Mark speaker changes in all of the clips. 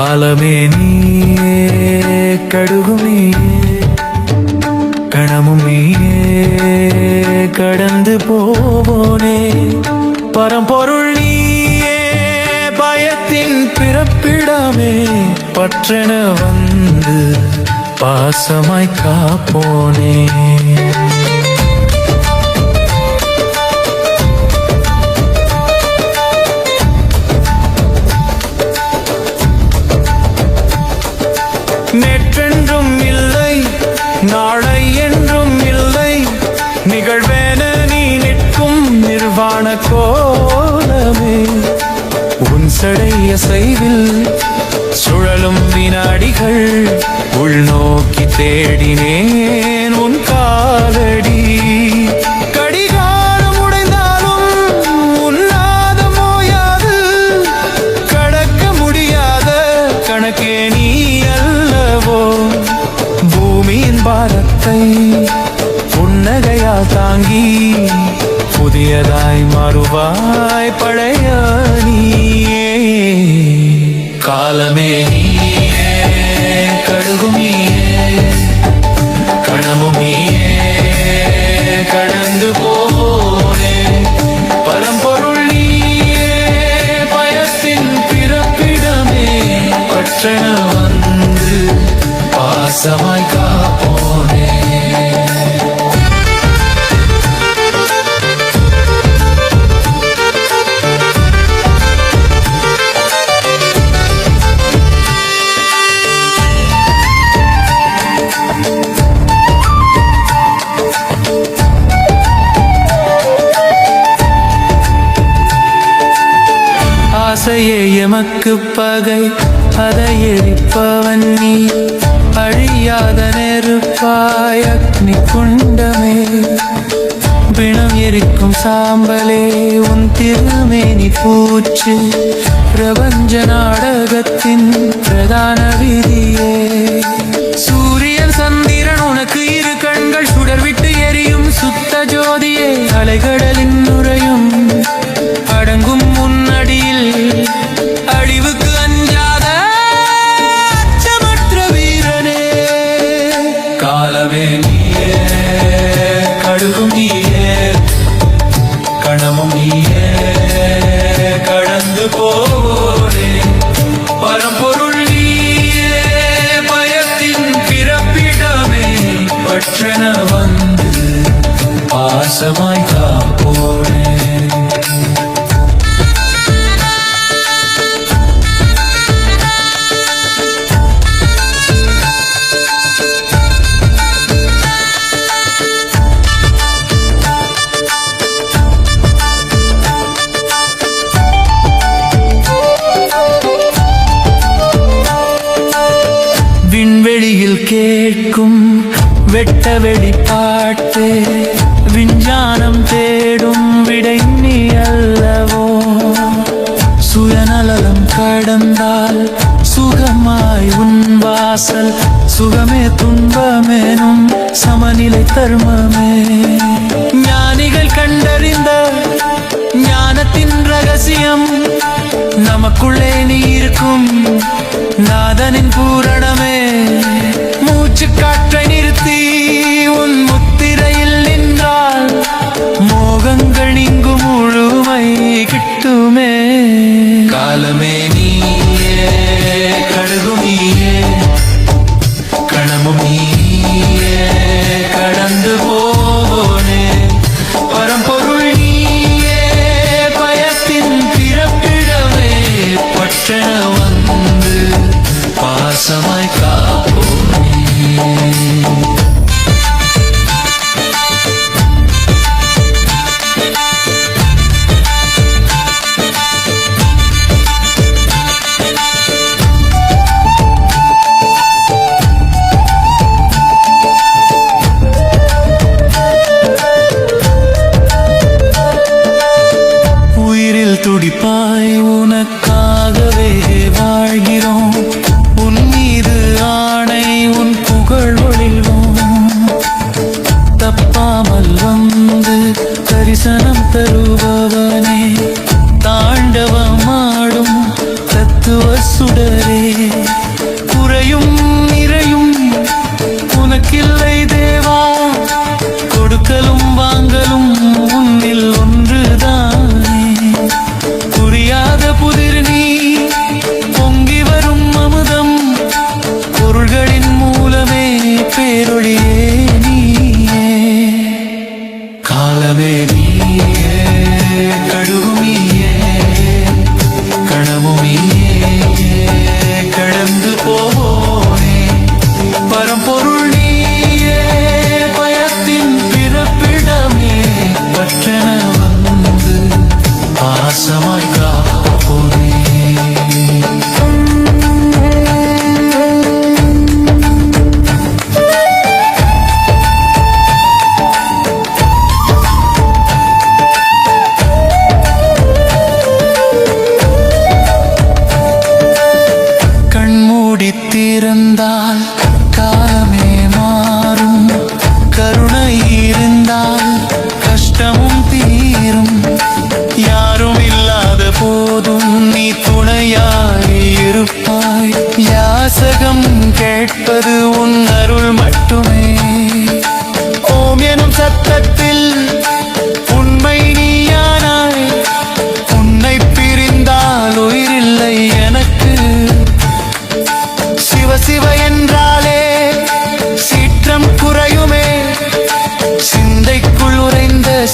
Speaker 1: காலமே நீயே கடுகும் நீயே கணமும் நீயே கடந்து போவோனே. பரம்பொருள் நீயே பயத்தின் பிறப்பிடமே. பற்றென வந்து பாசமாய் காப்போனே. நிர்வாண கோலமே. உன் சடைய செய்வில் சுழலும் வினாடிகள் உள்நோக்கி தேடினேன். புதியதாய் மாறுவாய் பழைய ஆசையே எமக்கு பகை. அதை எரிப்பவன் நீ. அழியாத நெருப்பாய் அக்னி குண்டமே. பிணம் எரிக்கும் சாம்பலே உன் திருமேனி பூச்சு. பிரபஞ்ச நாடகத்தின் பிரதான விதியே. சூரியன் சந்திரன் உனக்கு இரு கண்கள் சுடர் விட்டு எரியும் சுத்த ஜோதியே. அலைகடலின் கேட்கும் வெட்ட வெளிப்பாட்டு விஞ்ஞானம் தேடும் விடை நீ அல்லவோ? சுயநலம் கடந்தால் சுகமாய் உன் வாசல் சுகமே துன்பமேனும் சமநிலை தர்மமே. ஞானிகள் கண்டறிந்த ஞானத்தின் ரகசியம் நமக்குள்ளே நீ இருக்கும் கிட்டுமே காலமே நீயே கடுகும் காலமே மாறும். கருணை இருந்தால் கஷ்டமும் தீரும். யாரும் இல்லாத போதும் நீ துணையாய் இருப்பாய். கேட்பது உன் அருள்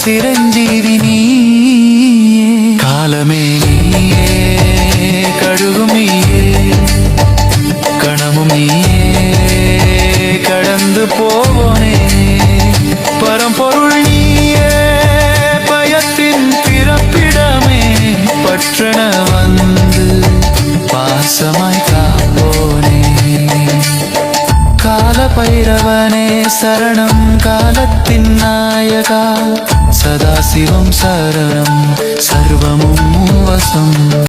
Speaker 1: சிரஞ்சீவி நீயே. காலமே நீயே கழுகும் நீயே. கணமும் நீயே கடந்து போவோனே. பரம்பொருள் நீயே பயத்தின் பிறப்பிடமே. பற்றன வந்து பாசமாய் காப்போனே. கால பைரவனே சரணம் காலத்தின் நாயகா. சதாசிவம் சரணம் சர்வமும் வசம்.